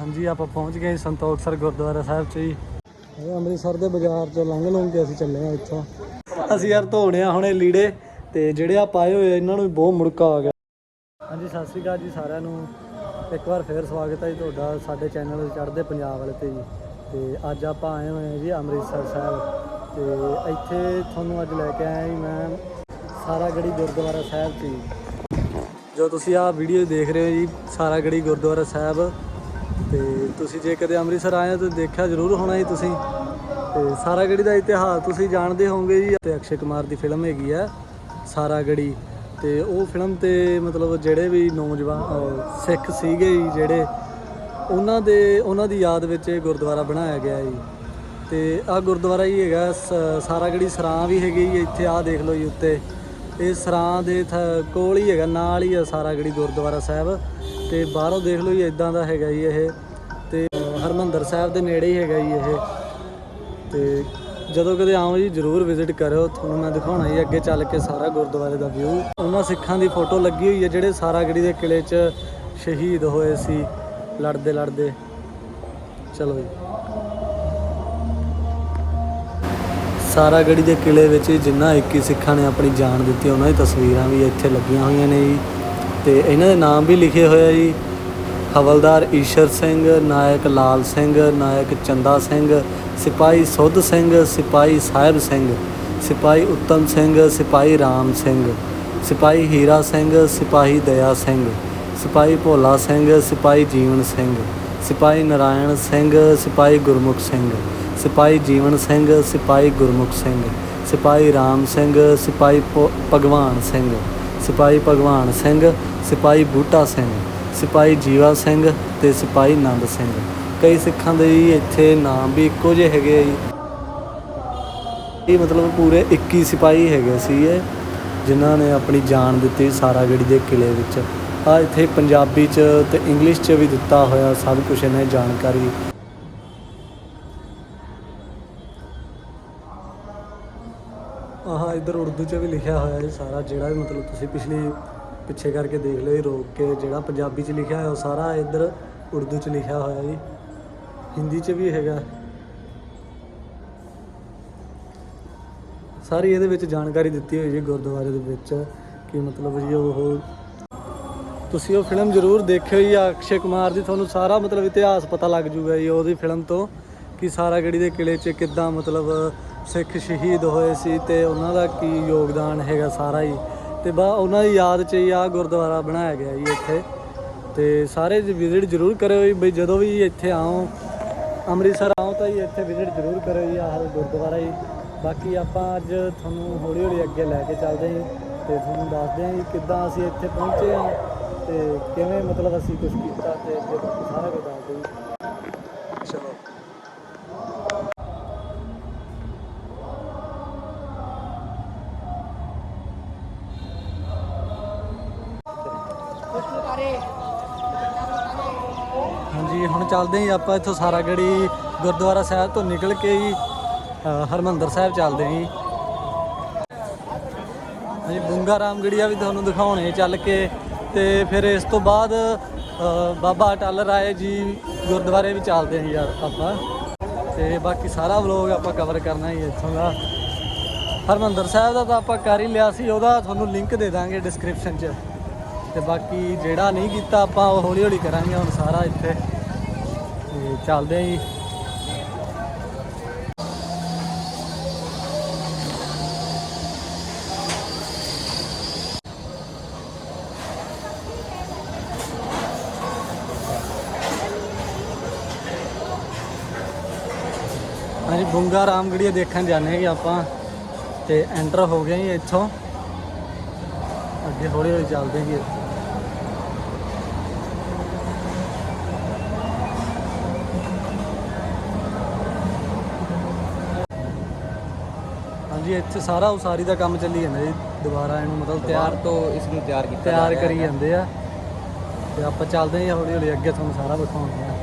ਹਾਂਜੀ ਆਪਾਂ ਪਹੁੰਚ ਗਏ ਸੰਤੋਖਸਰ ਗੁਰਦੁਆਰਾ ਸਾਹਿਬ 'ਚ ਜੀ। ਇਹ ਅੰਮ੍ਰਿਤਸਰ ਦੇ ਬਾਜ਼ਾਰ 'ਚੋਂ ਲੰਘ ਲੰਘ ਕੇ ਅਸੀਂ ਚੱਲੇ ਆ ਇੱਥੋਂ। ਅਸੀਂ ਯਾਰ ਧੋਣੇ ਆ ਹੁਣੇ ਲੀੜੇ ਤੇ ਜਿਹੜੇ ਆ ਪਾਏ ਹੋਏ ਆ, ਇਹਨਾਂ ਨੂੰ ਬਹੁਤ ਮੁੜਕਾ ਆ ਗਿਆ। ਹਾਂਜੀ ਸਤਿ ਸ੍ਰੀ ਅਕਾਲ ਜੀ ਸਾਰਿਆਂ ਨੂੰ। ਇੱਕ ਵਾਰ ਫੇਰ ਸਵਾਗਤ ਹੈ ਜੀ ਤੁਹਾਡਾ ਸਾਡੇ ਚੈਨਲ ਚੜ੍ਹਦੇ ਪੰਜਾਬ ਵਾਲੇ ਤੇ ਜੀ। ਤੇ ਅੱਜ ਆਪਾਂ ਆਏ ਹੋਏ ਹਾਂ ਜੀ ਅੰਮ੍ਰਿਤਸਰ ਸਾਹਿਬ। ਤੇ ਇੱਥੇ ਤੁਹਾਨੂੰ ਅੱਜ ਲੈ ਕੇ ਆਇਆ ਜੀ ਮੈਂ ਸਾਰਾਗੜੀ ਗੁਰਦੁਆਰਾ ਸਾਹਿਬ 'ਚ ਜੋ ਤੁਸੀਂ ਆਹ ਵੀਡੀਓ ਦੇਖ ਰਹੇ ਹੋ ਜੀ, ਸਾਰਾਗੜੀ ਗੁਰਦੁਆਰਾ ਸਾਹਿਬ। ਤੇ ਤੁਸੀਂ ਜੇ ਕਦੇ ਅੰਮ੍ਰਿਤਸਰ ਆਏ ਹੋ ਤਾਂ ਦੇਖਿਆ ਜ਼ਰੂਰ ਹੋਣਾ ਜੀ ਤੁਸੀਂ। ਤੇ ਸਾਰਾਗੜੀ ਦਾ ਇਤਿਹਾਸ ਤੁਸੀਂ ਜਾਣਦੇ ਹੋਵੋਗੇ ਜੀ। ਤੇ ਅਕਸ਼ੇ ਕੁਮਾਰ ਦੀ ਫਿਲਮ ਹੈਗੀ ਆ, ਸਾਰਾਗੜੀ। ਤੇ ਉਹ ਫਿਲਮ ਤੇ ਮਤਲਬ ਜਿਹੜੇ ਵੀ ਨੌਜਵਾਨ ਸਿੱਖ ਸੀਗੇ ਜੀ, ਜਿਹੜੇ ਉਹਨਾਂ ਦੇ, ਉਹਨਾਂ ਦੀ ਯਾਦ ਵਿੱਚ ਇਹ ਗੁਰਦੁਆਰਾ ਬਣਾਇਆ ਗਿਆ ਜੀ। ਤੇ ਆ ਗੁਰਦੁਆਰਾ ਹੀ ਹੈਗਾ, ਸ- ਸਾਰਾਗੜੀ ਸਰਾਂ ਵੀ ਹੈਗੀ ਇੱਥੇ ਆ ਦੇਖ ਲਓ ਜੀ ਉੱਤੇ। ਇਹ ਸਰਾਂ ਦੇ ਥ- ਕੋਲ ਹੀ ਹੈਗਾ, ਨਾਲ ਹੀ ਆ ਸਾਰਾਗੜੀ ਗੁਰਦੁਆਰਾ ਸਾਹਿਬ। ਤੇ ਬਾਹਰੋਂ ਦੇਖ ਲਓ ਜੀ ਇਦਾਂ ਦਾ ਹੈਗਾ ਜੀ ਇਹ। ਤੇ ਹਰਮੰਦਰ ਸਾਹਿਬ ਦੇ ਨੇੜੇ ਹੀ ਹੈਗਾ ਜੀ ਇਹ। ਤੇ ਜਦੋਂ ਕਦੇ ਆਓ ਜੀ, ਜਰੂਰ ਵਿਜ਼ਿਟ ਕਰਿਓ। ਤੁਹਾਨੂੰ ਮੈਂ ਦਿਖਾਉਣਾ ਜੀ, ਅੱਗੇ ਚੱਲ ਕੇ ਸਾਰਾ ਗੁਰਦੁਆਰੇ ਦਾ ਵਿਊ ਉਹਨਾਂ ਸਿੱਖਾਂ ਦੀ ਫੋਟੋ ਲੱਗੀ ਹੋਈ ਹੈ, ਜਿਹੜੇ ਸਾਰਾਗੜੀ ਦੇ ਕਿਲੇ 'ਚ ਸ਼ਹੀਦ ਹੋਏ ਸੀ ਲੜਦੇ ਲੜਦੇ ਚਲੋ ਜੀ। ਸਾਰਾਗੜੀ ਦੇ ਕਿਲੇ ਵਿੱਚ ਜਿੰਨਾ 21 ਸਿੱਖਾਂ ਨੇ ਆਪਣੀ ਜਾਨ ਦਿੱਤੀ ਉਹਨਾਂ ਦੀ ਤਸਵੀਰਾਂ ਵੀ ਇੱਥੇ ਲੱਗੀਆਂ ਹੋਈਆਂ ਨੇ ਜੀ ਤੇ ਇਹਨਾਂ ਦੇ ਨਾਮ ਵੀ ਲਿਖੇ ਹੋਏ ਆ ਜੀ ਹਵਲਦਾਰ ਈਸ਼ਰ ਸਿੰਘ ਨਾਇਕ ਲਾਲ ਸਿੰਘ ਨਾਇਕ ਚੰਦਾ ਸਿੰਘ ਸਿਪਾਹੀ ਸੁੱਧ ਸਿੰਘ ਸਿਪਾਹੀ ਸਾਹਿਬ ਸਿੰਘ ਸਿਪਾਹੀ ਉੱਤਮ ਸਿੰਘ ਸਿਪਾਹੀ ਰਾਮ ਸਿੰਘ ਸਿਪਾਹੀ ਹੀਰਾ ਸਿੰਘ ਸਿਪਾਹੀ ਦਇਆ ਸਿੰਘ ਸਿਪਾਹੀ ਭੋਲਾ ਸਿੰਘ ਸਿਪਾਹੀ ਜੀਵਨ ਸਿੰਘ ਸਿਪਾਹੀ ਨਰਾਇਣ ਸਿੰਘ ਸਿਪਾਹੀ ਗੁਰਮੁਖ ਸਿੰਘ ਸਿਪਾਹੀ ਜੀਵਨ ਸਿੰਘ, ਸਿਪਾਹੀ ਗੁਰਮੁਖ ਸਿੰਘ, ਸਿਪਾਹੀ ਰਾਮ ਸਿੰਘ, ਸਿਪਾਹੀ ਭ- ਭਗਵਾਨ ਸਿੰਘ, ਸਿਪਾਹੀ ਭਗਵਾਨ ਸਿੰਘ, ਸਿਪਾਹੀ ਬੂਟਾ ਸਿੰਘ, ਸਿਪਾਹੀ ਜੀਵਾ ਸਿੰਘ ਤੇ ਸਿਪਾਹੀ ਨੰਦ ਸਿੰਘ। ਕਈ ਸਿੱਖਾਂ ਦੇ ਇੱਥੇ ਨਾਮ ਵੀ ਇੱਕੋ ਜਿਹੇ ਹੈਗੇ ਆ ਜੀ। ਇਹ ਮਤਲਬ ਪੂਰੇ 21 ਸਿਪਾਹੀ ਹੈਗੇ ਸੀ ਇਹ, ਜਿਨ੍ਹਾਂ ਨੇ ਆਪਣੀ ਜਾਨ ਦਿੱਤੀ ਸਾਰਾਗੜੀ ਦੇ ਕਿਲੇ ਵਿੱਚ। ਆ ਇੱਥੇ ਪੰਜਾਬੀ ਚ ਤੇ ਇੰਗਲਿਸ਼ ਚ ਵੀ ਦਿੱਤਾ ਹੋਇਆ ਸਭ ਕੁਝ ਇਹਨਾਂ ਜਾਣਕਾਰੀ। ਇੱਧਰ ਉਰਦੂ ਚ ਵੀ ਲਿਖਿਆ ਹੋਇਆ ਹੈ ਸਾਰਾ, ਜਿਹੜਾ ਵੀ ਮਤਲਬ ਤੁਸੀਂ ਪਿਛਲੀ, ਪਿੱਛੇ ਕਰਕੇ ਦੇਖ ਲਿਓ ਜੀ ਰੋਕ ਕੇ ਜਿਹੜਾ ਪੰਜਾਬੀ ਚ ਲਿਖਿਆ ਹੋਇਆ ਉਹ ਸਾਰਾ ਇੱਧਰ ਉਰਦੂ ਚ ਲਿਖਿਆ ਹੋਇਆ ਜੀ। ਹਿੰਦੀ ਚ ਵੀ ਹੈਗਾ। ਸਾਰੀ ਇਹਦੇ ਵਿੱਚ ਜਾਣਕਾਰੀ ਦਿੱਤੀ ਹੋਈ ਜੀ ਗੁਰਦੁਆਰੇ ਦੇ ਵਿੱਚ ਕਿ ਮਤਲਬ ਜੀ ਉਹ ਤੁਸੀਂ ਉਹ ਫਿਲਮ ਜ਼ਰੂਰ ਦੇਖਿਓ ਜੀ, ਅਕਸ਼ੇ ਕੁਮਾਰ ਦੀ ਤੁਹਾਨੂੰ ਸਾਰਾ ਮਤਲਬ ਇਤਿਹਾਸ ਪਤਾ ਲੱਗ ਜੂਗਾ ਜੀ, ਉਹਦੀ ਫਿਲਮ ਤੋਂ ਕਿ ਸਾਰਾ ਸਾਰਾਗੜੀ ਦੇ ਕਿਲੇ 'ਚ ਕਿੱਦਾਂ ਮਤਲਬ ਸਿੱਖ ਸ਼ਹੀਦ ਹੋਏ ਸੀ ਤੇ ਉਹਨਾਂ ਦਾ ਕੀ ਯੋਗਦਾਨ ਹੈਗਾ ਸਾਰਾ ਹੀ। ਤੇ ਬਾ, ਉਹਨਾਂ ਦੀ ਯਾਦ 'ਚ ਹੀ ਆ ਗੁਰਦੁਆਰਾ ਬਣਾਇਆ ਗਿਆ ਜੀ ਇੱਥੇ। ਤੇ ਸਾਰੇ ਵਿਜ਼ਿਟ ਜ਼ਰੂਰ ਕਰਿਓ ਜੀ, ਬਈ ਜਦੋਂ ਵੀ ਇੱਥੇ ਆਓ, ਅੰਮ੍ਰਿਤਸਰ ਆਓ ਤਾਂ ਜੀ ਇੱਥੇ ਵਿਜ਼ਿਟ ਜ਼ਰੂਰ ਕਰਿਓ ਜੀ, ਆਹ ਗੁਰਦੁਆਰਾ ਜੀ। ਬਾਕੀ ਆਪਾਂ ਅੱਜ ਤੁਹਾਨੂੰ ਹੌਲੀ ਹੌਲੀ ਅੱਗੇ ਲੈ ਕੇ ਚੱਲਦੇ ਹਾਂ ਤੇ ਤੁਹਾਨੂੰ ਦੱਸਦੇ ਹਾਂ ਜੀ ਕਿੱਦਾਂ ਅਸੀਂ ਇੱਥੇ ਪਹੁੰਚੇ ਹਾਂ ਤੇ ਕਿਵੇਂ ਮਤਲਬ ਅਸੀਂ ਕੁਝ ਕੀਤਾ ਤੇ ਸਾਰਾ ਕੁਝ ਦੱਸਦੇ ਜੀ। ਚੱਲਦੇ ਹਾਂ ਜੀ ਆਪਾਂ ਇੱਥੋਂ ਸਾਰਾ ਸਾਰਾਗੜੀ ਗੁਰਦੁਆਰਾ ਸਾਹਿਬ ਤੋਂ ਨਿਕਲ ਕੇ ਹੀ ਅ, ਹਰਮੰਦਰ ਸਾਹਿਬ ਚੱਲਦੇ ਹਾਂ ਜੀ। ਹਾਂਜੀ ਬੁੰਗਾ ਰਾਮਗੜੀਆ ਵੀ ਤੁਹਾਨੂੰ ਦਿਖਾਉਣੇ ਚੱਲ ਕੇ। ਤੇ ਫਿਰ ਇਸ ਤੋਂ ਬਾਅਦ ਬਾਬਾ ਅਟਲ ਰਾਏ ਜੀ ਗੁਰਦੁਆਰੇ ਵੀ ਚੱਲਦੇ ਹਾਂ ਯਾਰ ਆਪਾਂ। ਤੇ ਬਾਕੀ ਸਾਰਾ ਵਲੋਗ ਆਪਾਂ ਕਵਰ ਕਰਨਾ ਹੀ ਇੱਥੋਂ ਦਾ। ਹਰਮੰਦਰ ਸਾਹਿਬ ਦਾ ਤਾਂ ਆਪਾਂ ਕਰ ਹੀ ਲਿਆ ਸੀ ਉਹਦਾ ਤੁਹਾਨੂੰ ਲਿੰਕ ਦੇ ਦਾਂਗੇ ਡਿਸਕ੍ਰਿਪਸ਼ਨ 'ਚ। ਤੇ ਬਾਕੀ ਜਿਹੜਾ ਨਹੀਂ ਕੀਤਾ ਆਪਾਂ ਉਹ ਹੌਲੀ ਹੌਲੀ ਕਰਾਂਗੇ ਹੁਣ ਸਾਰਾ ਇੱਥੇ। ਤੇ ਚੱਲਦੇ ਆਂ ਜੀ। ਹਾਂਜੀ, ਗੁੰਗਾ ਰਾਮਗੜੀਆ ਦੇਖਣ ਜਾਂਦੇ ਹਾਂ ਜੀ ਆਪਾਂ ਤੇ ਐਂਟਰ ਹੋ ਗਏ ਜੀ ਇੱਥੋਂ। ਅੱਗੇ ਹੌਲੀ ਹੌਲੀ ਚੱਲਦੇ ਹਾਂ ਜੀ। ਇੱਥੇ ਸਾਰਾ ਉਸਾਰੀ ਦਾ ਕੰਮ ਚੱਲੀ ਜਾਂਦਾ ਜੀ ਦੁਬਾਰਾ ਇਹਨੂੰ ਮਤਲਬ ਤਿਆਰ ਤੋਂ ਇਸ ਨੂੰ ਤਿਆਰ ਕੀਤਾ ਤਿਆਰ ਜਾ ਕਰੀ। ਜਾਂਦੇ ਆ ਤੇ ਆਪਾਂ ਚੱਲਦੇ ਹਾਂ ਹੌਲੀ ਹੌਲੀ ਅੱਗੇ ਤੁਹਾਨੂੰ ਸਾਰਾ ਵਿਖਾਉਂਦੇ ਆ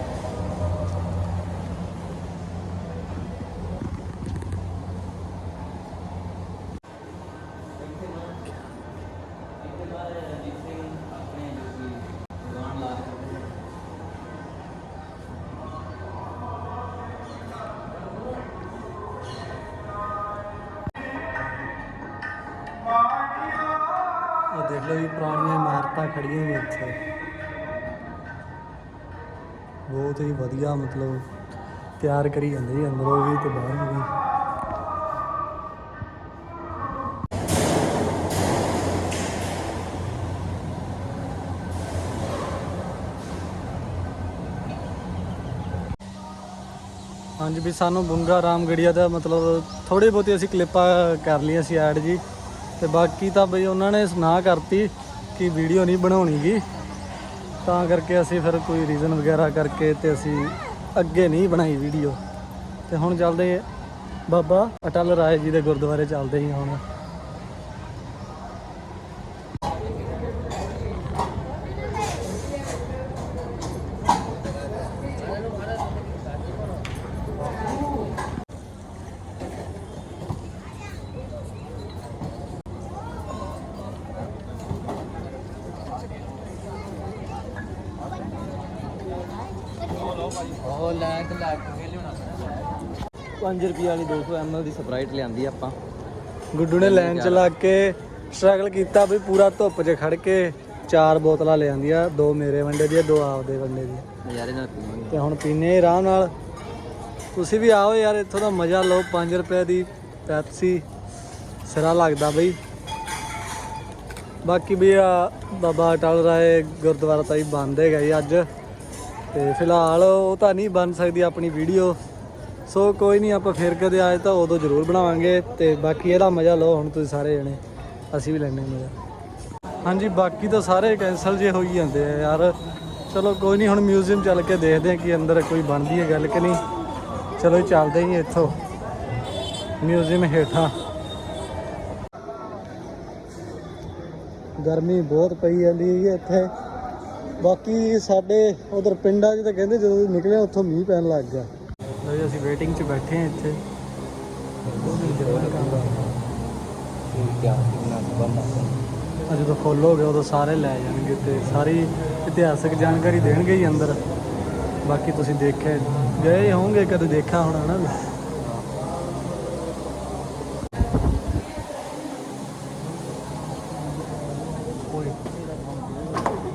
ਦੇਖ ਲਓ ਜੀ, ਪੁਰਾਣੀਆਂ ਇਮਾਰਤਾਂ ਖੜੀਆਂ ਨੇ ਇੱਥੇ। ਬਹੁਤ ਹੀ ਵਧੀਆ ਮਤਲਬ ਤਿਆਰ ਕਰੀ ਜਾਂਦੇ ਜੀ ਅੰਦਰੋਂ ਵੀ ਤੇ ਬਾਹਰੋਂ ਵੀ। ਹਾਂਜੀ ਵੀ ਸਾਨੂੰ ਬੁੰਗਾ ਰਾਮਗੜੀਆ ਦਾ ਮਤਲਬ ਥੋੜੀ ਬਹੁਤੀ ਅਸੀਂ ਕਲਿੱਪਾਂ ਕਰ ਲਈਆਂ ਸੀ ਐਡ ਜੀ। ਤੇ ਬਾਕੀ ਤਾਂ ਬਈ ਉਹਨਾਂ ਨੇ ਸੁਣਾ ਕਰਤੀ ਕਿ ਵੀਡੀਓ ਨਹੀਂ ਬਣਾਉਣੀ ਗੀ ਤਾਂ ਕਰਕੇ ਅਸੀਂ ਫਿਰ ਕੋਈ ਰੀਜ਼ਨ ਵਗੈਰਾ ਕਰਕੇ ਤੇ ਅਸੀਂ ਅੱਗੇ ਨਹੀਂ ਬਣਾਈ ਵੀਡੀਓ। ਤੇ ਹੁਣ ਚੱਲਦੇ ਬਾਬਾ ਅਟਲ ਰਾਏ ਜੀ ਦੇ ਗੁਰਦੁਆਰੇ ਚੱਲਦੇ ਹੀ ਹੁਣ। ਉਹ ਲੈ ਤੇ ਲੈ ਕੇ ਲਿਆਉਣਾ 5 ਰੁਪਏ ਵਾਲੀ 200 ml ਦੀ ਸਪਰਾਈਟ ਲਿਆਂਦੀ ਆਪਾਂ। ਗੁੱਡੂ ਨੇ ਲਾਈਨ ਚ ਲੱਗ ਕੇ ਸਟਰਗਲ ਕੀਤਾ ਵੀ ਪੂਰਾ ਧੁੱਪ 'ਚ ਖੜ ਕੇ ਚਾਰ ਬੋਤਲਾਂ ਲੈ ਆਂਦੀਆਂ ਦੋ ਮੇਰੇ ਵੰਡੇ ਦੀਆਂ ਦੋ ਆਪਦੇ ਵੰਡੇ ਦੀਆਂ। ਨਜ਼ਾਰੇ ਨਾਲ ਪੀਵਾਂਗੇ। ਤੇ ਹੁਣ ਪੀਨੇ ਆਰਾਮ ਨਾਲ। ਤੁਸੀਂ ਵੀ ਆਓ ਯਾਰ ਇੱਥੋਂ ਦਾ ਮਜ਼ਾ ਲਓ 5 ਰੁਪਏ ਦੀ ਪੈਪਸੀ ਸਿਰਾ ਲੱਗਦਾ ਬਈ। ਬਾਕੀ ਵੀ ਆ ਬਾਬਾ ਅਟਲ ਰਾਏ ਗੁਰਦੁਆਰਾ ਤਾਂ ਹੀ ਬੰਦ ਹੈਗਾ ਜੀ ਅੱਜ। ਤੇ ਫਿਲਹਾਲ ਉਹ ਤਾਂ ਨਹੀਂ ਬਣ ਸਕਦੀ ਆਪਣੀ ਵੀਡੀਓ। ਸੋ ਕੋਈ ਨਹੀਂ, ਆਪਾਂ ਫਿਰ ਕਦੇ ਆਏ ਤਾਂ ਉਦੋਂ ਜ਼ਰੂਰ ਬਣਾਵਾਂਗੇ ਤੇ ਬਾਕੀ ਇਹਦਾ ਮਜ਼ਾ ਲਓ, ਹੁਣ ਤੁਸੀਂ ਸਾਰੇ ਜਣੇ। ਅਸੀਂ ਵੀ ਲੈਣੇ ਮਜ਼ਾ। ਹਾਂਜੀ, ਬਾਕੀ ਤਾਂ ਸਾਰੇ ਕੈਨਸਲ ਜੇ ਹੋਈ ਜਾਂਦੇ ਆ ਯਾਰ। ਚਲੋ ਕੋਈ ਨਹੀਂ, ਹੁਣ ਮਿਊਜ਼ੀਅਮ ਚੱਲ ਕੇ ਦੇਖਦੇ ਆ ਕਿ ਅੰਦਰ ਕੋਈ ਬਣਦੀ ਹੈ ਗੱਲ ਕਿ ਨਹੀਂ। ਚਲੋ ਜੀ, ਚੱਲਦੇ ਹੀ ਇੱਥੋਂ। ਮਿਊਜ਼ੀਅਮ ਹੇਠਾਂ। ਗਰਮੀ ਬਹੁਤ ਪਈ ਜਾਂਦੀ ਹੈ ਇੱਥੇ। ਬਾਕੀ ਸਾਡੇ ਉਧਰ ਪਿੰਡਾਂ 'ਚ ਤਾਂ ਕਹਿੰਦੇ ਜਦੋਂ ਨਿਕਲਿਆ ਉੱਥੋਂ ਮੀਂਹ ਪੈਣ ਲੱਗ ਗਿਆ। ਲਓ ਜੀ, ਅਸੀਂ ਵੇਟਿੰਗ 'ਚ ਬੈਠੇ ਹਾਂ ਇੱਥੇ। ਠੀਕ ਜਦੋਂ ਫੁੱਲ ਹੋ ਗਿਆ, ਉਦੋਂ ਸਾਰੇ ਲੈ ਜਾਣਗੇ ਤੇ ਸਾਰੀ ਇਤਿਹਾਸਕ ਜਾਣਕਾਰੀ ਦੇਣਗੇ ਹੀ ਅੰਦਰ। ਬਾਕੀ ਤੁਸੀਂ ਦੇਖਿਆ ਗਏ ਹੋਵੋਗੇ, ਕਦੇ ਦੇਖਿਆ ਹੋਣਾ ਨਾ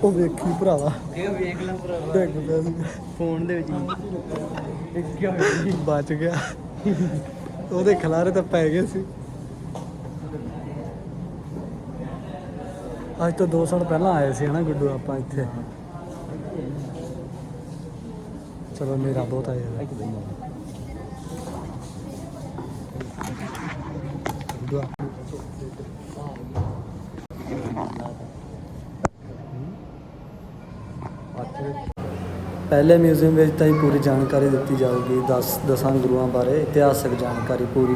ਉਹ ਵੇਖੀ ਭਰਾਵਾ। ਇਹ ਵੇਖ ਲੈ ਭਰਾ ਡਿੱਗ ਪਿਆ ਸੀ। ਫੋਨ ਦੇ ਵਿੱਚ ਇੱਕ ਕਿਉਂ ਬਚ ਗਿਆ। ਉਹਦੇ ਖਿਲਾਰੇ ਤਾਂ ਪੈ ਗਏ ਸੀ। ਅੱਜ ਤੋਂ 2 ਸਾਲ ਪਹਿਲਾਂ ਆਏ ਸੀ ਹਨਾ ਗੁੱਡੂ ਆਪਾਂ ਇੱਥੇ। ਚਲੋ ਮੇਰਾ ਬਹੁਤ ਆਇਆ। ਗੁੱਡੂ ਆ। ਪਹਿਲੇ ਮਿਊਜ਼ੀਅਮ ਵਿੱਚ ਤਾਂ ਹੀ ਪੂਰੀ ਜਾਣਕਾਰੀ ਦਿੱਤੀ ਜਾਊਗੀ 10 ਦਸਾਂ ਗੁਰੂਆਂ ਬਾਰੇ, ਇਤਿਹਾਸਕ ਜਾਣਕਾਰੀ ਪੂਰੀ,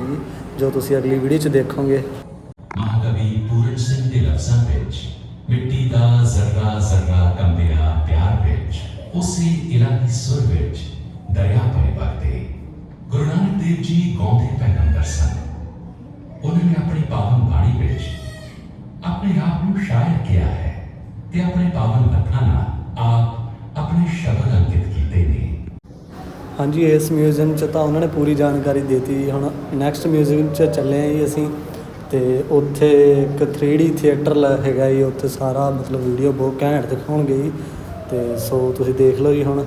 ਜੋ ਤੁਸੀਂ ਅਗਲੀ ਵੀਡੀਓ 'ਚ ਦੇਖੋਗੇ। ਮਹਾਕਵੀ ਪੂਰਨ ਸਿੰਘ ਦੇ ਲਫ਼ਜ਼ਾਂ ਵਿੱਚ, ਮਿੱਟੀ ਦਾ ਜ਼ਰਰਾ ਜ਼ਰਰਾ ਕੰਬਿਆ ਪਿਆਰ ਵਿੱਚ, ਉਸੇ ਇਲਾਹੀ ਸੁਰ ਵਿੱਚ ਦਰਿਆ ਪਏ ਵਗਦੇ। ਗੁਰੂ ਨਾਨਕ ਦੇਵ ਜੀ ਗਾਉਂਦੇ ਪੈਗੰਬਰ ਸਨ। ਉਹਨਾਂ ਨੇ ਆਪਣੀ ਪਾਵਨ ਬਾਣੀ ਵਿੱਚ ਆਪਣੇ ਆਪ ਨੂੰ ਸ਼ਾਇਰ ਕਿਹਾ ਹੈ ਤੇ ਆਪਣੇ ਪਾਵਨ ਲੱਖਾਂ ਨਾਲ ਆਪ ਆਪਣੇ ਸ਼ਬਦ ਹਾਂਜੀ, ਇਸ ਮਿਊਜ਼ੀਅਮ 'ਚ ਤਾਂ ਉਹਨਾਂ ਨੇ ਪੂਰੀ ਜਾਣਕਾਰੀ ਦਿੱਤੀ। ਹੁਣ ਨੈਕਸਟ ਮਿਊਜ਼ੀਅਮ 'ਚ ਚੱਲੇ ਹਾਂ ਜੀ ਅਸੀਂ ਤੇ ਉੱਥੇ ਇੱਕ 3D ਥੀਏਟਰ ਲ- ਹੈਗਾ ਜੀ, ਉੱਥੇ ਸਾਰਾ ਮਤਲਬ ਵੀਡੀਓ ਬਹੁਤ ਘੈਂਟ ਦਿਖਾਉਣਗੇ ਜੀ। ਤੇ ਸੋ ਤੁਸੀਂ ਦੇਖ ਲਓ ਜੀ ਹੁਣ।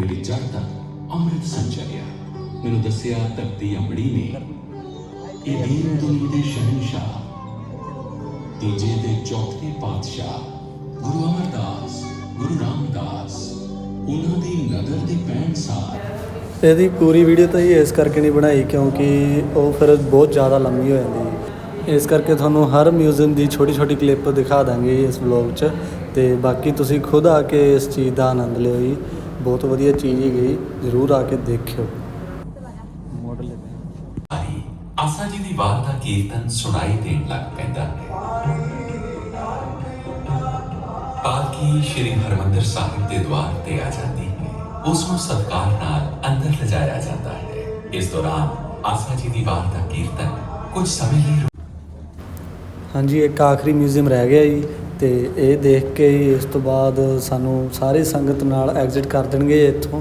ਮੇਰੀ ਜੜ ਤੱਕ ਅੰਮ੍ਰਿਤ ਸੰਚਰਿਆ। ਮੈਨੂੰ ਦੱਸਿਆ, ਧਰਤੀ ਅੰਬੜੀ ਨੇ, ਇਹ ਦੀਨ ਦੁਨੀ ਦੇ ਸ਼ਹਿਨशाह ਤੀਜੇ ਤੇ ਚੌਥੇ ਪਾਤਸ਼ਾਹ, ਗੁਰੂ ਅਮਰਦਾਸ, ਗੁਰੂ ਰਾਮਦਾਸ, ਉਹਨਾਂ ਦੀ ਨਜ਼ਰ ਦੇ ਪੈਣ ਸਾਰ। ਇਹਦੀ ਪੂਰੀ ਵੀਡੀਓ ਤਾਂ ਹੀ ਇਸ ਕਰਕੇ ਨਹੀਂ ਬਣਾਈ, ਕਿਉਂਕਿ ਉਹ ਫਿਰ ਬਹੁਤ ਜ਼ਿਆਦਾ ਲੰਮੀ ਹੋ ਜਾਂਦੀ ਹੈ। ਇਸ ਕਰਕੇ ਤੁਹਾਨੂੰ ਹਰ ਮਿਊਜ਼ੀਅਮ ਦੀ ਛੋਟੀ ਛੋਟੀ ਕਲਿੱਪ ਦਿਖਾ ਦਾਂਗੇ ਇਸ ਵਲੌਗ 'ਚ। ਤੇ ਬਾਕੀ ਤੁਸੀਂ ਖੁਦ ਆ ਕੇ ਇਸ ਚੀਜ਼ ਦਾ ਆਨੰਦ ਲਿਓ ਜੀ। ਬਹੁਤ ਵਧੀਆ ਚੀਜ਼ ਹੈਗੀ ਜ਼ਰੂਰ ਆ ਕੇ ਦੇਖਿਓ। ਮਾਡਲ ਹਰੀ ਆਸਾ ਜੀ ਦੀ ਬਾਤ ਦਾ ਕੀਰਤਨ ਸੁਣਾਈ ਦੇਣ ਲੱਗ ਪੈਂਦਾ ਹੈ। ਪਾਲਕੀ ਸ਼੍ਰੀ ਹਰਮੰਦਰ ਸਾਹਿਬ ਦੇ ਦਵਾਰ ਤੇ ਆ ਜਾਂਦੀ ਹੈ। ਉਸ ਨੂੰ ਸਤਿਕਾਰ ਨਾਲ ਅੰਦਰ ਲਿਜਾਇਆ ਜਾਂਦਾ ਹੈ। ਇਸ ਦੌਰਾਨ ਆਸਾ ਜੀ ਦੀ ਵਾਰ ਦਾ ਕੀਰਤਨ ਕੁਝ ਸਮੇਂ ਲਈ ਹਾਂਜੀ ਇੱਕ ਆਖਰੀ ਮਿਊਜ਼ੀਅਮ ਰਹਿ ਗਿਆ ਜੀ। ਅਤੇ ਇਹ ਦੇਖ ਕੇ ਹੀ ਇਸ ਤੋਂ ਬਾਅਦ ਸਾਨੂੰ ਸਾਰੀ ਸੰਗਤ ਨਾਲ ਐਗਜ਼ਿਟ ਕਰ ਦੇਣਗੇ ਇੱਥੋਂ।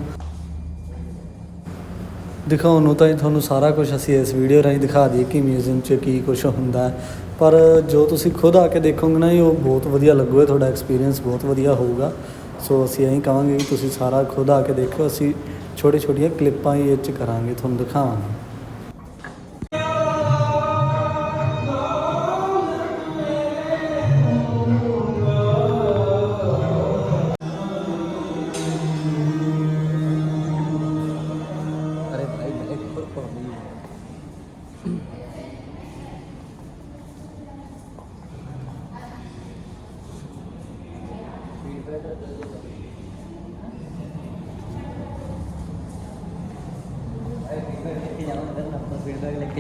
ਦਿਖਾਉਣ ਨੂੰ ਤਾਂ ਜੀ ਤੁਹਾਨੂੰ ਸਾਰਾ ਕੁਝ ਅਸੀਂ ਇਸ ਵੀਡੀਓ ਰਾਹੀਂ ਦਿਖਾ ਦਈਏ ਕਿ ਮਿਊਜ਼ੀਅਮ 'ਚ ਕੀ ਕੁਝ ਹੁੰਦਾ ਪਰ ਜੋ ਤੁਸੀਂ ਖੁਦ ਆ ਕੇ ਦੇਖੋਗੇ ਨਾ ਜੀ, ਉਹ ਬਹੁਤ ਵਧੀਆ ਲੱਗੂਗਾ, ਤੁਹਾਡਾ ਐਕਸਪੀਰੀਅੰਸ ਬਹੁਤ ਵਧੀਆ ਹੋਊਗਾ। ਸੋ ਅਸੀਂ ਇਹੀ ਕਹਾਂਗੇ ਕਿ ਤੁਸੀਂ ਸਾਰਾ ਖੁਦ ਆ ਕੇ ਦੇਖੋ ਅਸੀਂ ਛੋਟੀ ਛੋਟੀਆਂ ਕਲਿੱਪਾਂ ਹੀ ਇਹ 'ਚ ਕਰਾਂਗੇ, ਤੁਹਾਨੂੰ ਦਿਖਾਵਾਂਗੇ।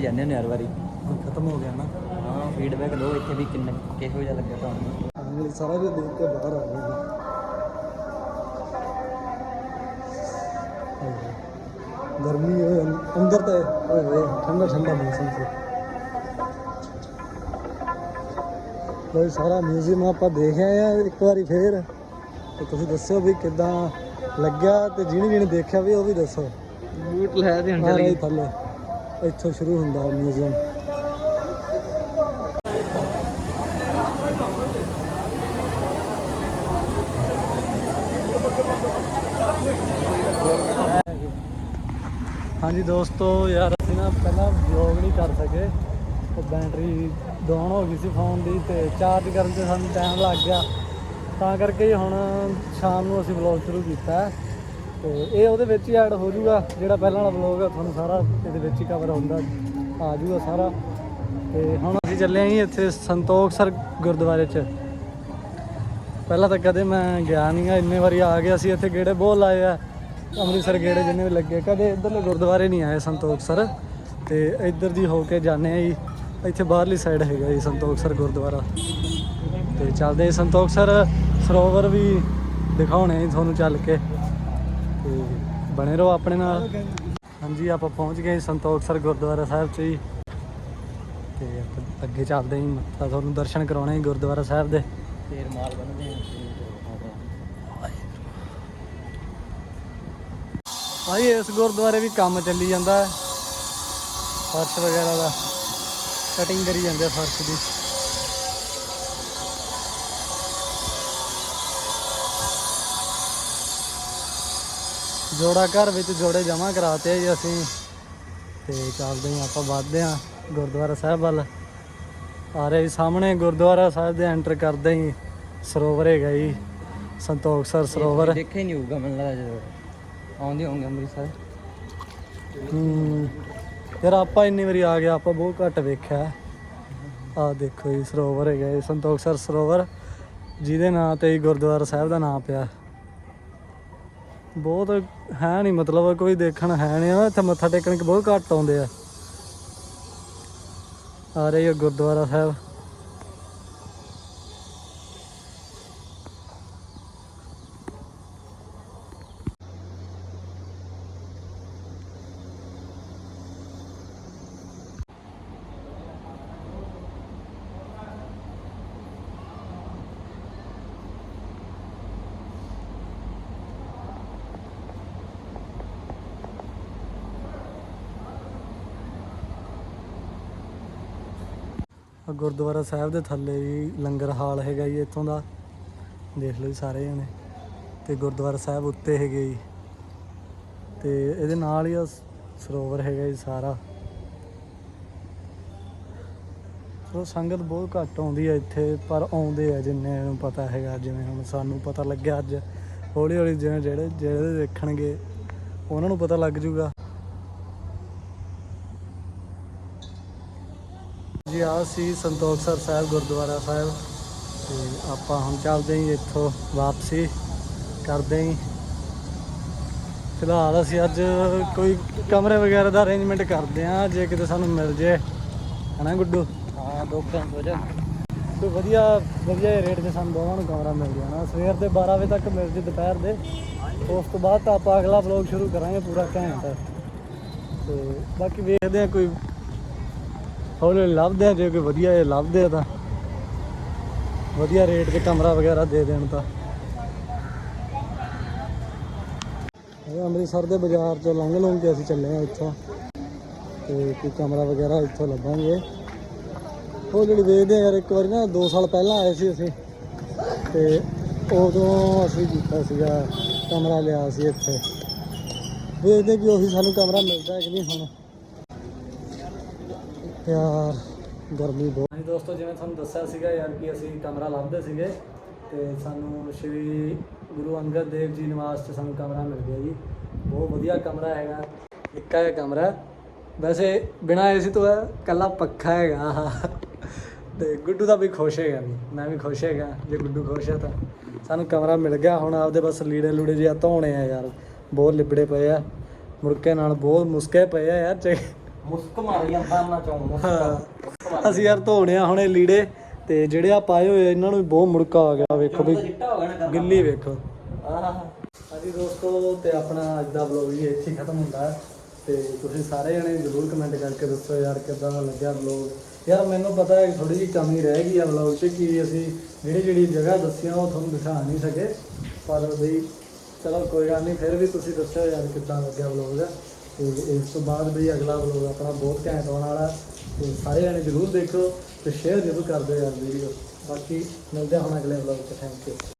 ਜਾਂਦੇ ਹੁੰਦੇ ਹਰ ਵਾਰੀ। ਹੁਣ ਖਤਮ ਹੋ ਗਿਆ ਨਾ। ਹਾਂ ਫੀਡਬੈਕ ਲਓ ਇੱਥੇ ਵੀ ਕਿੰਨਾ ਕਿਹੋ ਜਿਹਾ ਲੱਗਿਆ ਤੁਹਾਨੂੰ। ਅਗਲੀ ਸਾਰਾ ਵੀ ਦੇਖ ਕੇ ਬਾਹਰ ਆ ਗਏ ਗਰਮੀ ਹੋਏ ਅੰਦਰ ਤੇ ਓਏ ਹੋਏ ਠੰਡਾ ਠੰਡਾ ਮੌਸਮ ਸੀ। ਕੋਈ ਸਾਰਾ ਮਿਊਜ਼ੀਅਮ ਆਪਾਂ ਦੇਖ ਆਏ ਆ ਇੱਕ ਵਾਰੀ ਫੇਰ। ਤੇ ਤੁਸੀਂ ਦੱਸਿਓ ਵੀ ਕਿਦਾਂ ਲੱਗਿਆ ਤੇ ਜਿਹਨੇ ਜਿਹਨੇ ਦੇਖਿਆ ਵੀ ਉਹ ਵੀ ਦੱਸੋ। ਬੂਟ ਲੈ ਦੇ ਰਹੀ ਥੱਲੇ। ਇੱਥੋਂ ਸ਼ੁਰੂ ਹੁੰਦਾ ਮਿਊਜ਼ੀਅਮ ਹਾਂਜੀ ਦੋਸਤੋ ਯਾਰ, ਅਸੀਂ ਨਾ ਪਹਿਲਾਂ ਵਲੌਗ ਨਹੀਂ ਕਰ ਸਕੇ। ਉਹ ਬੈਟਰੀ ਡਾਊਨ ਹੋ ਗਈ ਸੀ ਫੋਨ ਦੀ ਤੇ ਚਾਰਜ ਕਰਨ 'ਤੇ ਸਾਨੂੰ ਟਾਈਮ ਲੱਗ ਗਿਆ। ਤਾਂ ਕਰਕੇ ਹੁਣ ਸ਼ਾਮ ਨੂੰ ਅਸੀਂ ਵਲੌਗ ਸ਼ੁਰੂ ਕੀਤਾ। ਤੇ ਇਹ ਉਹਦੇ ਵਿੱਚ ਹੀ ਐਡ ਹੋ ਜਾਊਗਾ, ਜਿਹੜਾ ਪਹਿਲਾਂ ਵਾਲਾ ਵਲੌਗ ਆ, ਤੁਹਾਨੂੰ ਸਾਰਾ ਇਹਦੇ ਵਿੱਚ ਹੀ ਕਵਰ ਹੁੰਦਾ। ਆ ਜਾਊਗਾ ਸਾਰਾ। ਤੇ ਹੁਣ ਅਸੀਂ ਚੱਲੇ ਆਂ ਜੀ ਇੱਥੇ ਸੰਤੋਖ ਸਰ ਗੁਰਦੁਆਰੇ 'ਚ। ਪਹਿਲਾਂ ਤਾਂ ਕਦੇ ਮੈਂ ਗਿਆ ਨਹੀਂ ਗਾ ਇੰਨੇ ਵਾਰੀ ਆ ਗਿਆ ਸੀ, ਇੱਥੇ ਗੇੜੇ ਬਹੁਤ ਲਾਏ ਆ। ਅੰਮ੍ਰਿਤਸਰ ਗੇੜੇ ਜਿੰਨੇ ਵੀ ਲੱਗੇ, ਕਦੇ ਇੱਧਰਲੇ ਗੁਰਦੁਆਰੇ ਨਹੀਂ ਆਏ ਸੰਤੋਖ ਸਰ। ਤੇ ਇੱਧਰ ਦੀ ਹੋ ਕੇ ਜਾਂਦੇ ਆ ਜੀ। ਇੱਥੇ ਬਾਹਰਲੀ ਸਾਈਡ ਹੈਗਾ ਜੀ ਸੰਤੋਖ ਸਰ ਗੁਰਦੁਆਰਾ। ਤੇ ਚੱਲਦੇ ਹਾਂ ਸੰਤੋਖ ਸਰ, ਸਰੋਵਰ ਵੀ ਦਿਖਾਉਣੇ ਆ ਤੁਹਾਨੂੰ ਚੱਲ ਕੇ। ਤੇ ਬਣੇ ਰਹੋ ਆਪਣੇ ਨਾਲ। ਹਾਂਜੀ ਆਪਾਂ ਪਹੁੰਚ ਗਏ ਸੰਤੋਖ ਸਰ ਗੁਰਦੁਆਰਾ ਸਾਹਿਬ 'ਚ ਜੀ। ਤੇ ਅੱਗੇ ਚੱਲਦੇ ਹਾਂ ਤਾਂ ਤੁਹਾਨੂੰ ਦਰਸ਼ਨ ਕਰਾਉਣੇ ਗੁਰਦੁਆਰਾ ਸਾਹਿਬ ਦੇ। ਫੇਰ ਮਾਲ ਬੰਨਦੇ ਭਾਈ ਇਸ ਗੁਰਦੁਆਰੇ ਵੀ ਕੰਮ ਚੱਲੀ ਜਾਂਦਾ ਹੈ। ਫਰਸ਼ ਵਗੈਰਾ ਦਾ ਕਟਿੰਗ ਕਰੀ ਜਾਂਦੇ ਫਰਸ਼ ਦੀ। ਜੋੜਾ ਘਰ ਵਿੱਚ ਜੋੜੇ ਜਮ੍ਹਾਂ ਕਰਾਤੇ ਜੀ ਅਸੀਂ। ਤੇ ਚੱਲਦੇ ਹਾਂ ਆਪਾਂ ਵੱਧਦੇ ਹਾਂ ਗੁਰਦੁਆਰਾ ਸਾਹਿਬ ਵੱਲ। ਆ ਰਹੇ ਜੀ ਸਾਹਮਣੇ ਗੁਰਦੁਆਰਾ ਸਾਹਿਬ ਦੇ ਐਂਟਰ ਕਰਦੇ ਹੀ ਸਰੋਵਰ ਹੈਗਾ ਜੀ ਸੰਤੋਖ ਸਰ ਸਰੋਵਰ। ਦੇਖੇ ਨਹੀਂ ਹੋਊਗਾ ਮੈਨੂੰ ਲੱਗਦਾ ਜਦੋਂ ਆਉਂਦੇ ਹੋਣਗੇ ਅੰਮ੍ਰਿਤਸਰ। ਹੂੰ। ਯਾਰ ਆਪਾਂ ਇੰਨੀ ਵਾਰੀ ਆ ਗਿਆ ਆਪਾਂ ਬਹੁਤ ਘੱਟ ਵੇਖਿਆ। ਆ ਦੇਖੋ ਜੀ ਸਰੋਵਰ ਹੈਗਾ ਇਹ ਸੰਤੋਖ ਸਰ ਸਰੋਵਰ। ਜਿਹਦੇ ਨਾਂ ਤੇ ਹੀ ਗੁਰਦੁਆਰਾ ਸਾਹਿਬ ਦਾ ਨਾਮ ਪਿਆ। ਬਹੁਤ ਹੈ ਨਹੀਂ ਮਤਲਬ ਕੋਈ ਦੇਖਣ ਹੈ ਨਹੀਂ ਨਾ ਇੱਥੇ ਮੱਥਾ ਟੇਕਣ ਕਿ ਬਹੁਤ ਘੱਟ ਆਉਂਦੇ ਆ। ਆ ਰਹੀ ਆ ਗੁਰਦੁਆਰਾ ਸਾਹਿਬ। ਆਹ ਗੁਰਦੁਆਰਾ ਸਾਹਿਬ ਦੇ ਥੱਲੇ ਵੀ ਲੰਗਰ ਹਾਲ ਹੈਗਾ ਜੀ ਇੱਥੋਂ ਦਾ। ਦੇਖ ਲਓ ਜੀ ਸਾਰੇ ਜਣੇ ਤੇ ਗੁਰਦੁਆਰਾ ਸਾਹਿਬ ਉੱਤੇ ਹੈਗੇ ਜੀ। ਤੇ ਇਹਦੇ ਨਾਲ ਹੀ ਆ ਸਰੋਵਰ ਹੈਗਾ ਜੀ ਸਾਰਾ। ਸੋ ਸੰਗਤ ਬਹੁਤ ਘੱਟ ਆਉਂਦੀ ਹੈ ਇੱਥੇ, ਪਰ ਆਉਂਦੇ ਆ ਜਿੰਨੇ ਨੂੰ ਪਤਾ ਹੈਗਾ, ਜਿਵੇਂ ਹੁਣ ਸਾਨੂੰ ਪਤਾ ਲੱਗਿਆ ਅੱਜ। ਹੌਲੀ ਹੌਲੀ ਜਿਵੇਂ ਜਿਹੜੇ ਜਿਹੜੇ ਦੇਖਣਗੇ, ਉਹਨਾਂ ਨੂੰ ਪਤਾ ਲੱਗ ਜੂਗਾ। ਜੀ ਆ ਸੀ ਸੰਤੋਖਸਰ ਸਾਹਿਬ ਗੁਰਦੁਆਰਾ ਸਾਹਿਬ। ਤੇ ਆਪਾਂ ਹੁਣ ਚੱਲਦੇ ਹਾਂ ਇੱਥੋਂ ਵਾਪਸੀ ਕਰਦੇ ਹਾਂ ਫਿਲਹਾਲ ਅਸੀਂ ਅੱਜ ਕੋਈ ਕਮਰੇ ਵਗੈਰਾ ਦਾ ਅਰੇਂਜਮੈਂਟ ਕਰਦੇ ਹਾਂ ਜੇ ਕਿਤੇ ਸਾਨੂੰ ਮਿਲ ਜੇ। ਹਨਾ ਗੁੱਡੂ? ਹਾਂ ਦੋ ਘੰਟੇ ਹੋ ਜਾ ਕੋਈ ਵਧੀਆ ਵਧੀਆ ਰੇਟ 'ਤੇ ਸਾਨੂੰ ਦੋਵਾਂ ਨੂੰ ਕਮਰਾ ਮਿਲ ਜਾਣਾ। ਸਵੇਰ ਦੇ 12 ਵਜੇ ਤੱਕ ਮਿਲ ਜੇ ਦੁਪਹਿਰ ਦੇ। ਉਸ ਤੋਂ ਬਾਅਦ ਆਪਾਂ ਅਗਲਾ ਵਲੌਗ ਸ਼ੁਰੂ ਕਰਾਂਗੇ ਪੂਰਾ ਘੈਂਟ। ਤੇ ਬਾਕੀ ਵੇਖਦੇ ਆ ਕੋਈ ਹੌਲੀ ਲੱਭਦੇ ਆ, ਜੇ ਕੋਈ ਵਧੀਆ ਜਿਹਾ ਲੱਭਦੇ ਆ ਤਾਂ। ਵਧੀਆ ਰੇਟ 'ਤੇ ਕਮਰਾ ਵਗੈਰਾ ਦੇ ਦੇਣ ਤਾਂ। ਇਹ ਅੰਮ੍ਰਿਤਸਰ ਦੇ ਬਾਜ਼ਾਰ ਚੋਂ ਲੰਘ ਲੰਘ ਕੇ ਅਸੀਂ ਚੱਲੇ ਆ ਇੱਥੋਂ। ਤੇ ਕੋਈ ਕਮਰਾ ਵਗੈਰਾ ਇੱਥੋਂ ਲੱਭਾਂਗੇ। ਉਹ ਜਿਹੜੀ ਵੇਚਦੇ ਆ ਯਾਰ, ਇੱਕ ਵਾਰੀ ਨਾ 2 ਸਾਲ ਪਹਿਲਾਂ ਆਏ ਸੀ ਅਸੀਂ। ਤੇ ਉਦੋਂ ਅਸੀਂ ਕੀਤਾ ਸੀਗਾ, ਕਮਰਾ ਲਿਆ ਸੀ ਇੱਥੇ। ਵੇਖਦੇ ਕਿ ਉਹੀ ਸਾਨੂੰ ਕਮਰਾ ਮਿਲਦਾ ਕਿ ਨਹੀਂ ਹੁਣ। ਯਾਰ, ਗਰਮੀ ਬਹੁਤ। ਹਾਂਜੀ ਦੋਸਤੋ, ਜਿਵੇਂ ਤੁਹਾਨੂੰ ਦੱਸਿਆ ਸੀਗਾ ਯਾਰ ਕਿ ਅਸੀਂ ਕਮਰਾ ਲੱਭਦੇ ਸੀਗੇ ਤੇ ਸਾਨੂੰ ਸ਼੍ਰੀ ਗੁਰੂ ਅੰਗਦ ਦੇਵ ਜੀ ਨਿਵਾਸ 'ਚ ਸਾਨੂੰ ਕਮਰਾ ਮਿਲ ਗਿਆ ਜੀ। ਬਹੁਤ ਵਧੀਆ ਕਮਰਾ ਹੈਗਾ, ਇੱਕਾ ਜਿਹਾ ਕਮਰਾ। ਵੈਸੇ ਬਿਨਾ ਏਸੀ ਤੋਂ ਹੈ ਕੱਲਾ ਪੱਖਾ ਹੈਗਾ। ਆਹ। ਤੇ ਗੁੱਡੂ ਦਾ ਵੀ ਖੁਸ਼ ਹੈਗਾ ਵੀ ਮੈਂ ਵੀ ਖੁਸ਼ ਹੈਗਾ, ਜੇ ਗੁੱਡੂ ਖੁਸ਼ ਹੈ ਤਾਂ। ਸਾਨੂੰ ਕਮਰਾ ਮਿਲ ਗਿਆ, ਹੁਣ ਆਪਦੇ ਬਸ ਲੀੜੇ ਲੂੜੇ ਜਿਹਾ ਧੋਣੇ ਆ ਯਾਰ। ਬਹੁਤ ਲਿਬੜੇ ਪਏ ਆ ਮੁੜਕੇ ਨਾਲ ਬਹੁਤ ਮੁਸਕੇ ਪਏ ਆ ਯਾਰ ਚੇ ਮੁਸਕ ਮਾਰੀ ਜਾਂਦਾ ਨਾ ਚਾਹੂੰ ਹਾਂ। ਅਸੀਂ ਯਾਰ ਧੋਣੇ ਆ ਹੁਣੇ ਲੀੜੇ ਤੇ ਜਿਹੜੇ ਆ ਪਾਏ ਹੋਏ ਇਹਨਾਂ ਨੂੰ ਵੀ ਬਹੁਤ ਮੁੜਕਾ ਆ ਗਿਆ ਵੇਖੋ ਵੀ ਹੋ ਗਿੱਲੀ ਵੇਖੋ। ਆਹ। ਹਾਂਜੀ ਦੋਸਤੋ ਤੇ ਆਪਣਾ ਅੱਜ ਦਾ ਵਲੌਗ ਵੀ ਇੱਥੇ ਹੀ ਖਤਮ ਹੁੰਦਾ ਹੈ। ਤੇ ਤੁਸੀਂ ਸਾਰੇ ਜਣੇ ਜ਼ਰੂਰ ਕਮੈਂਟ ਕਰਕੇ ਦੱਸੋ ਯਾਰ ਕਿੱਦਾਂ ਦਾ ਲੱਗਿਆ ਵਲੌਗ ਯਾਰ ਮੈਨੂੰ ਪਤਾ ਹੈ ਥੋੜੀ ਜਿਹੀ ਕਮੀ ਰਹਿ ਗਈ ਆ ਵਲੌਗ 'ਚ ਕਿ ਅਸੀਂ ਜਿਹੜੀ ਜਿਹੜੀ ਜਗ੍ਹਾ ਦੱਸੀਆਂ ਉਹ ਤੁਹਾਨੂੰ ਦਿਖਾ ਨਹੀਂ ਸਕੇ। ਪਰ ਬਈ ਚਲੋ ਕੋਈ ਗੱਲ ਨਹੀਂ ਫਿਰ ਵੀ ਤੁਸੀਂ ਦੱਸਿਓ ਯਾਰ ਕਿੱਦਾਂ ਲੱਗਿਆ ਵਲੌਗ ਤੇ ਇਸ ਤੋਂ ਬਾਅਦ ਬਈ ਅਗਲਾ ਵਲੌਗ ਆਪਣਾ ਬਹੁਤ ਘੈਂਟ ਆਉਣ ਵਾਲਾ ਤੇ ਸਾਰੇ ਜਣੇ ਜ਼ਰੂਰ ਦੇਖੋ ਤੇ ਸ਼ੇਅਰ ਜ਼ਰੂਰ ਕਰ ਦਿਓ ਯਾਰ ਵੀਡੀਓ ਬਾਕੀ ਮਿਲਦੇ ਹਾਂ ਹੁਣ ਅਗਲੇ ਵਲੌਗ 'ਚ। Thank you